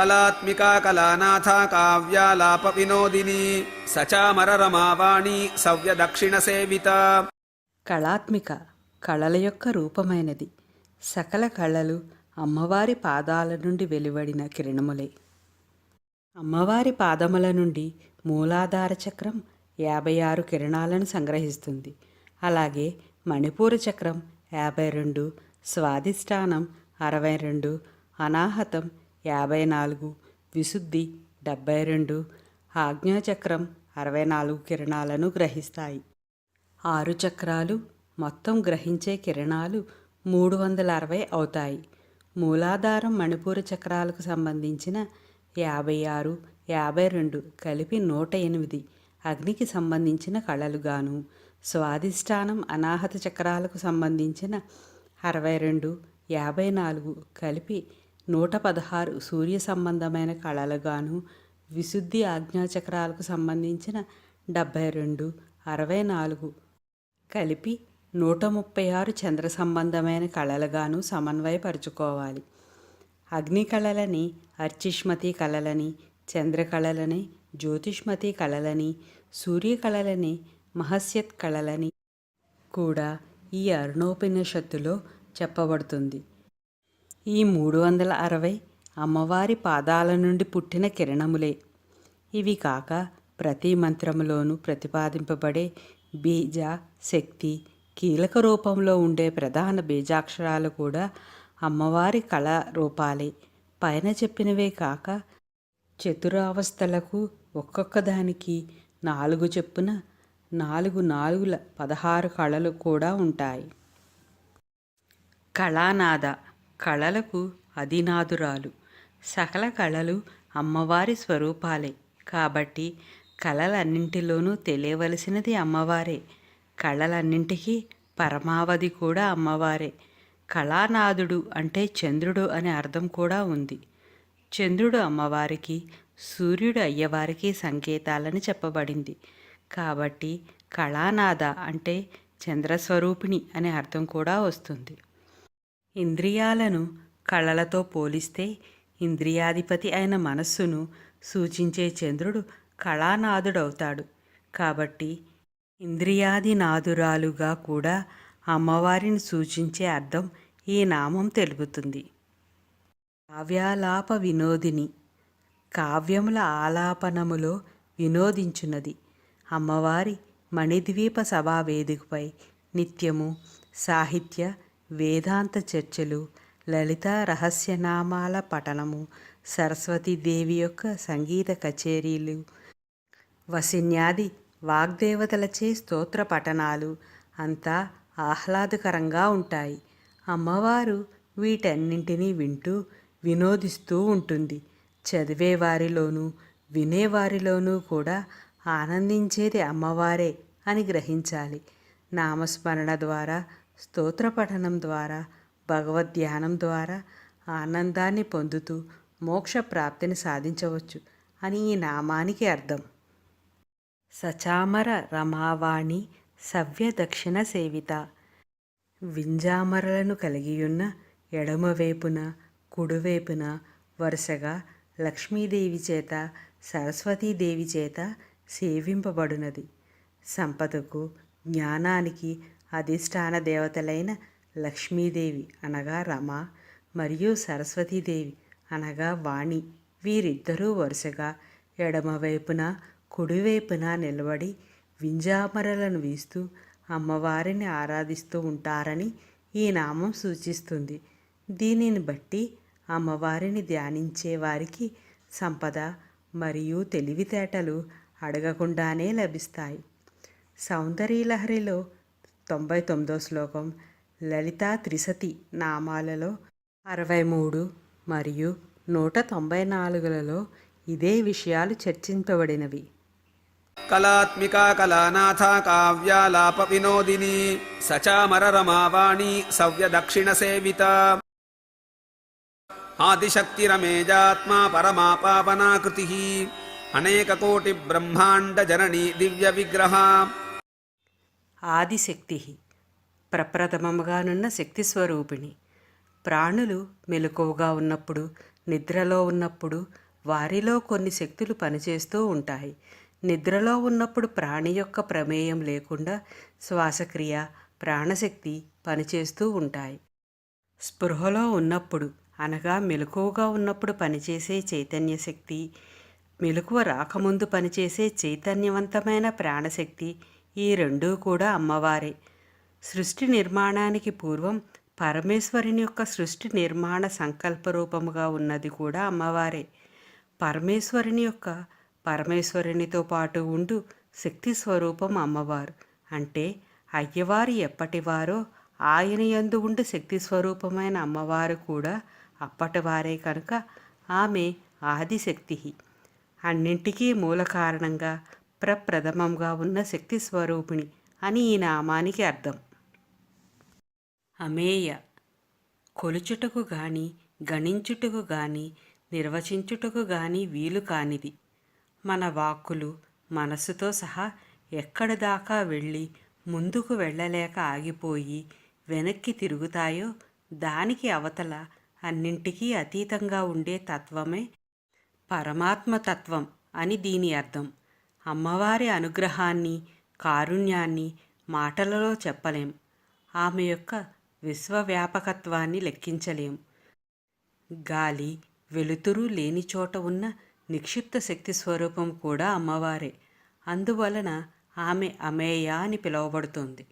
కళాత్మికా కళానాథ కావ్యాలాప వినోదిని సచామరమావాణి సవ్య దక్షిణ సేవిత. కళాత్మిక కళల యొక్క రూపమైనది. సకల కళలు అమ్మవారి పాదాల నుండి వెలువడిన కిరణములే. అమ్మవారి పాదముల నుండి మూలాధార చక్రం యాభై ఆరు కిరణాలను సంగ్రహిస్తుంది. అలాగే మణిపూర చక్రం యాభై రెండు స్వాధిష్టానం అరవై రెండు అనాహతం యాభై నాలుగు విశుద్ధి డెబ్బై రెండు ఆజ్ఞాచక్రం అరవై నాలుగు కిరణాలను గ్రహిస్తాయి. ఆరు చక్రాలు మొత్తం గ్రహించే కిరణాలు మూడు వందల అరవై అవుతాయి. మూలాధారం మణిపూర చక్రాలకు సంబంధించిన యాభై ఆరు యాభై రెండు కలిపి నూట ఎనిమిది అగ్నికి సంబంధించిన కళలుగాను స్వాధిష్టానం అనాహత చక్రాలకు సంబంధించిన అరవై రెండు యాభై నాలుగు కలిపి నూట పదహారు సూర్య సంబంధమైన కళలుగాను విశుద్ధి ఆజ్ఞాచక్రాలకు సంబంధించిన డెబ్భై రెండు అరవై నాలుగు కలిపి నూట ముప్పై ఆరు చంద్ర సంబంధమైన కళలుగాను సమన్వయపరుచుకోవాలి. అగ్ని కళలని అర్చిష్మతి కళలని చంద్రకళలని జ్యోతిష్మతి కళలని సూర్య కళలని మహస్యత్ కళలని కూడా ఈ అరుణోపనిషత్తులో చెప్పబడుతుంది. ఈ మూడు వందల అరవై అమ్మవారి పాదాల నుండి పుట్టిన కిరణములే. ఇవి కాక ప్రతి మంత్రములోనూ ప్రతిపాదింపబడే బీజ శక్తి కీలక రూపంలో ఉండే ప్రధాన బీజాక్షరాలు కూడా అమ్మవారి కళారూపాలే పైన చెప్పినవే కాక చతురావస్థలకు ఒక్కొక్క దానికి నాలుగు చెప్పున నాలుగు నాలుగుల పదహారు కళలు కూడా ఉంటాయి. కళానాద కళలకు అధినాదురాలు. సకల కళలు అమ్మవారి స్వరూపాలే. కాబట్టి కళలన్నింటిలోనూ తెలియవలసినది అమ్మవారే. కళలన్నింటికీ పరమావధి కూడా అమ్మవారే. కళానాథుడు అంటే చంద్రుడు అనే అర్థం కూడా ఉంది. చంద్రుడు అమ్మవారికి సూర్యుడు అయ్యవారికి సంకేతాలని చెప్పబడింది. కాబట్టి కళానాథ అంటే చంద్రస్వరూపిణి అనే అర్థం కూడా వస్తుంది. ఇంద్రియాలను కళలతో పోలిస్తే ఇంద్రియాధిపతి అయిన మనస్సును సూచించే చంద్రుడు కళానాథుడవుతాడు. కాబట్టి ఇంద్రియాదినాదురాలుగా కూడా అమ్మవారిని సూచించే అర్థం ఈ నామం తెలుపుతుంది. కావ్యాలాప వినోదిని కావ్యముల ఆలాపనములో వినోదించున్నది అమ్మవారి మణిద్వీప సభా వేదికపై నిత్యము సాహిత్య వేదాంత చర్చలు లలిత రహస్యనామాల పఠనము సరస్వతీదేవి యొక్క సంగీత కచేరీలు వసిన్యాది వాగ్దేవతలచే స్తోత్ర పఠనాలు అంతా ఆహ్లాదకరంగా ఉంటాయి. అమ్మవారు వీటన్నింటినీ వింటూ వినోదిస్తూ ఉంటుంది. చదివేవారిలోనూ వినేవారిలోనూ కూడా ఆనందించేది అమ్మవారే అని గ్రహించాలి. నామస్మరణ ద్వారా స్తోత్ర పఠనం ద్వారా భగవద్ధ్యానం ద్వారా ఆనందాన్ని పొందుతూ మోక్ష ప్రాప్తిని సాధించవచ్చు అని ఈ నామానికి అర్థం. సచామర రమావాణి సవ్య దక్షిణ సేవిత. వింజామరలను కలిగియున్న ఎడమవైపున కుడివైపున వరుసగా లక్ష్మీదేవి చేత సరస్వతీదేవి చేత సేవింపబడునది. సంపదకు జ్ఞానానికి అధిష్టాన దేవతలైన లక్ష్మీదేవి అనగా రమ మరియు సరస్వతీదేవి అనగా వాణి. వీరిద్దరూ వరుసగా ఎడమవైపున కుడివైపున నిలబడి వింజామరలను వీస్తూ అమ్మవారిని ఆరాధిస్తూ ఉంటారని ఈ నామం సూచిస్తుంది. దీనిని బట్టి అమ్మవారిని ధ్యానించే వారికి సంపద మరియు తెలివితేటలు అడగకుండానే లభిస్తాయి. సౌందర్యలహరిలో తొంభై తొమ్మిదో శ్లోకం లలితా త్రిశతి నామాలలో అరవై మూడు మరియు నూట తొంభై నాలుగులలో ఇదే విషయాలు చర్చింపబడినవి. కళాత్మికా కళానాథ కావ్యాలాప వినోదిని సచామర రమావాణి సవ్య దక్షిణ సేవిత ఆదిశక్తిరమేజాత్మా పరమా పావనాకృతి అనేక కోటి బ్రహ్మాండ జననీ దివ్య విగ్రహ ఆదిశక్తి ప్రప్రథమముగానున్న శక్తి స్వరూపిణి. ప్రాణులు మెలకువగా ఉన్నప్పుడు నిద్రలో ఉన్నప్పుడు వారిలో కొన్ని శక్తులు పనిచేస్తూ ఉంటాయి. నిద్రలో ఉన్నప్పుడు ప్రాణి యొక్క ప్రమేయం లేకుండా శ్వాసక్రియ ప్రాణశక్తి పనిచేస్తూ ఉంటాయి. స్పృహలో ఉన్నప్పుడు అనగా మెలకువగా ఉన్నప్పుడు పనిచేసే చైతన్య శక్తి మెలకువ రాకముందు పనిచేసే చైతన్యవంతమైన ప్రాణశక్తి ఈ రెండూ కూడా అమ్మవారే. సృష్టి నిర్మాణానికి పూర్వం పరమేశ్వరుని యొక్క సృష్టి నిర్మాణ సంకల్ప రూపముగా ఉన్నది కూడా అమ్మవారే. పరమేశ్వరుని యొక్క పరమేశ్వరునితో పాటు ఉండు శక్తి స్వరూపం అమ్మవారు. అంటే అయ్యవారు ఎప్పటివారో ఆయన యందు ఉండు శక్తి స్వరూపమైన అమ్మవారు కూడా అప్పటివారే కనుక ఆమె ఆదిశక్తి అన్నింటికీ మూల కారణంగా ప్రప్రథమంగా ఉన్న శక్తి స్వరూపిణి అని ఈ నామానికి అర్థం. అమేయ. కొలుచుటకు గాని గణించుటకు గాని నిర్వచించుటకు గాని వీలు కానిది. మన వాక్కులు మనస్సుతో సహా ఎక్కడి దాకా వెళ్ళి ముందుకు వెళ్ళలేక ఆగిపోయి వెనక్కి తిరుగుతాయో దానికి అవతల అన్నింటికీ అతీతంగా ఉండే తత్వమే పరమాత్మ తత్వం అని దీని అర్థం. అమ్మవారి అనుగ్రహాన్ని కారుణ్యాన్ని మాటలలో చెప్పలేం. ఆమె యొక్క విశ్వవ్యాపకత్వాన్ని లెక్కించలేం. గాలి వెలుతురు లేని చోట ఉన్న నిక్షిప్త శక్తి స్వరూపం కూడా అమ్మవారే. అందువలన ఆమె అమేయ అని పిలువబడుతుంది.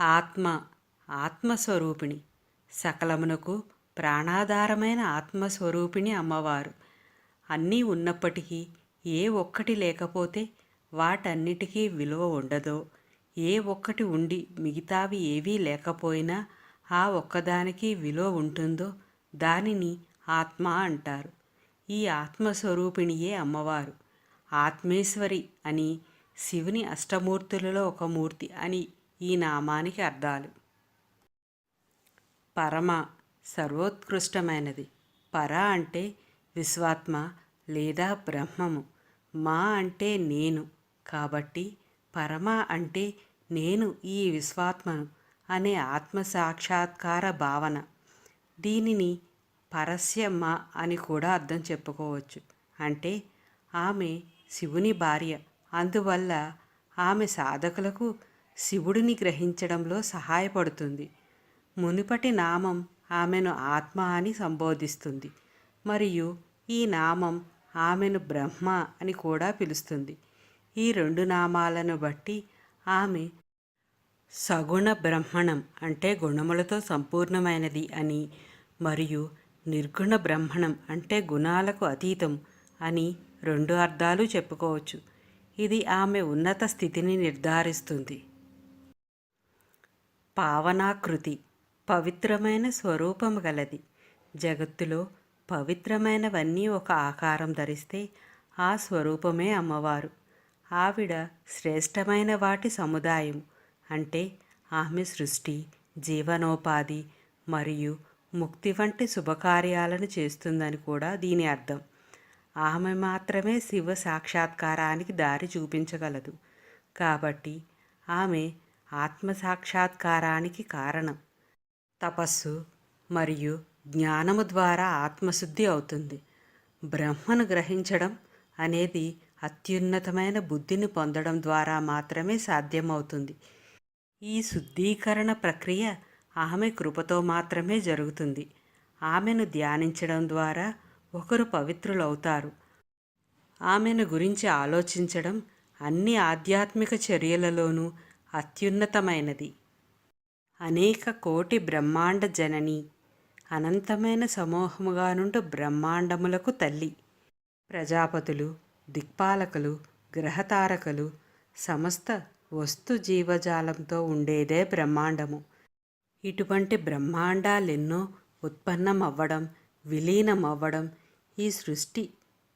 ఆత్మ ఆత్మస్వరూపిణి. సకలమునకు ప్రాణాధారమైన ఆత్మస్వరూపిణి అమ్మవారు. అన్నీ ఉన్నప్పటికీ ఏ ఒక్కటి లేకపోతే వాటన్నిటికీ విలువ ఉండదో. ఏ ఒక్కటి ఉండి మిగతావి ఏవీ లేకపోయినా ఆ ఒక్కదానికి విలువ ఉంటుందో దానిని ఆత్మ అంటారు. ఈ ఆత్మస్వరూపిణియే అమ్మవారు. ఆత్మేశ్వరి అని శివుని అష్టమూర్తులలో ఒక మూర్తి అని ఈ నామానికి అర్థాలు. పరమ సర్వోత్కృష్టమైనది. పర అంటే విశ్వాత్మ లేదా బ్రహ్మము. మా అంటే నేను. కాబట్టి పరమ అంటే నేను ఈ విశ్వాత్మను అనే ఆత్మ సాక్షాత్కార భావన. దీనిని పరస్యమ్మ అని కూడా అర్థం చెప్పుకోవచ్చు. అంటే ఆమె శివుని భార్య. అందువల్ల ఆమె సాధకులకు శివుడిని గ్రహించడంలో సహాయపడుతుంది. మునుపటి నామం ఆమెను ఆత్మ అని సంబోధిస్తుంది. మరియు ఈ నామం ఆమెను బ్రహ్మ అని కూడా పిలుస్తుంది. ఈ రెండు నామాలను బట్టి ఆమె సగుణ బ్రహ్మణం అంటే గుణములతో సంపూర్ణమైనది అని మరియు నిర్గుణ బ్రహ్మణం అంటే గుణాలకు అతీతం అని రెండు అర్థాలు చెప్పుకోవచ్చు. ఇది ఆమె ఉన్నత స్థితిని నిర్ధారిస్తుంది. పావనాకృతి పవిత్రమైన స్వరూపము గలది. జగత్తులో పవిత్రమైనవన్నీ ఒక ఆకారం ధరిస్తే ఆ స్వరూపమే అమ్మవారు. ఆవిడ శ్రేష్టమైన వాటి సముదాయం అంటే ఆమె సృష్టి జీవనోపాధి మరియు ముక్తి వంటి శుభకార్యాలను చేస్తుందని కూడా దీని అర్థం. ఆమె మాత్రమే శివ సాక్షాత్కారానికి దారి చూపించగలదు. కాబట్టి ఆమె ఆత్మ సాక్షాత్కారానికి కారణం. తపస్సు మరియు జ్ఞానము ద్వారా ఆత్మశుద్ధి అవుతుంది. బ్రహ్మను గ్రహించడం అనేది అత్యున్నతమైన బుద్ధిని పొందడం ద్వారా మాత్రమే సాధ్యమవుతుంది. ఈ శుద్ధీకరణ ప్రక్రియ ఆమె కృపతో మాత్రమే జరుగుతుంది. ఆమెను ధ్యానించడం ద్వారా ఒకరు పవిత్రులవుతారు. ఆమెను గురించి ఆలోచించడం అన్ని ఆధ్యాత్మిక చర్యలలోనూ అత్యున్నతమైనది. అనేక కోటి బ్రహ్మాండ జనని అనంతమైన సమూహముగా నుండి బ్రహ్మాండములకు తల్లి. ప్రజాపతులు దిక్పాలకులు గ్రహతారకలు సమస్త వస్తు జీవజాలంతో ఉండేదే బ్రహ్మాండము. ఇటువంటి బ్రహ్మాండాలెన్నో ఉత్పన్నమవ్వడం విలీనమవ్వడం ఈ సృష్టి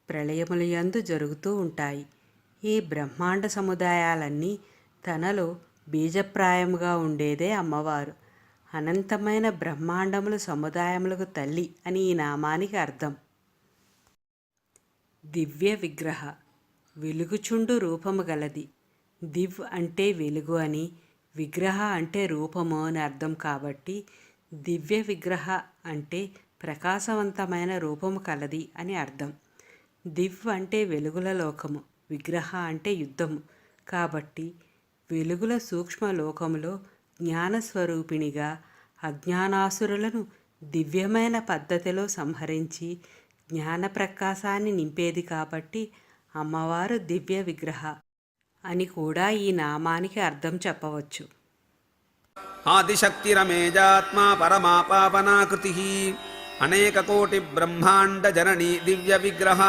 ప్రళయములయందు జరుగుతూ ఉంటాయి. ఈ బ్రహ్మాండ సముదాయాలన్నీ తనలో బీజప్రాయముగా ఉండేదే అమ్మవారు. అనంతమైన బ్రహ్మాండముల సముదాయములకు తల్లి అని ఈ నామానికి అర్థం. దివ్య విగ్రహ వెలుగుచుండు రూపము గలది. దివ్ అంటే వెలుగు అని విగ్రహ అంటే రూపము అని అర్థం కాబట్టి దివ్య విగ్రహ అంటే ప్రకాశవంతమైన రూపము కలది అని అర్థం. దివ్ అంటే వెలుగుల లోకము విగ్రహ అంటే యుద్ధము కాబట్టి వెలుగుల సూక్ష్మ లోకములో జ్ఞానస్వరూపిణిగా అజ్ఞానాసురులను దివ్యమైన పద్ధతిలో సంహరించి జ్ఞాన ప్రకాశాన్ని నింపేది కాబట్టి అమ్మవారు దివ్య విగ్రహ అని కూడా ఈ నామానికి అర్థం చెప్పవచ్చు. ఆదిశక్తిరమేజాత్మా పరమా పావనాకృతి అనేకకోటి బ్రహ్మాండ జననీ దివ్య విగ్రహ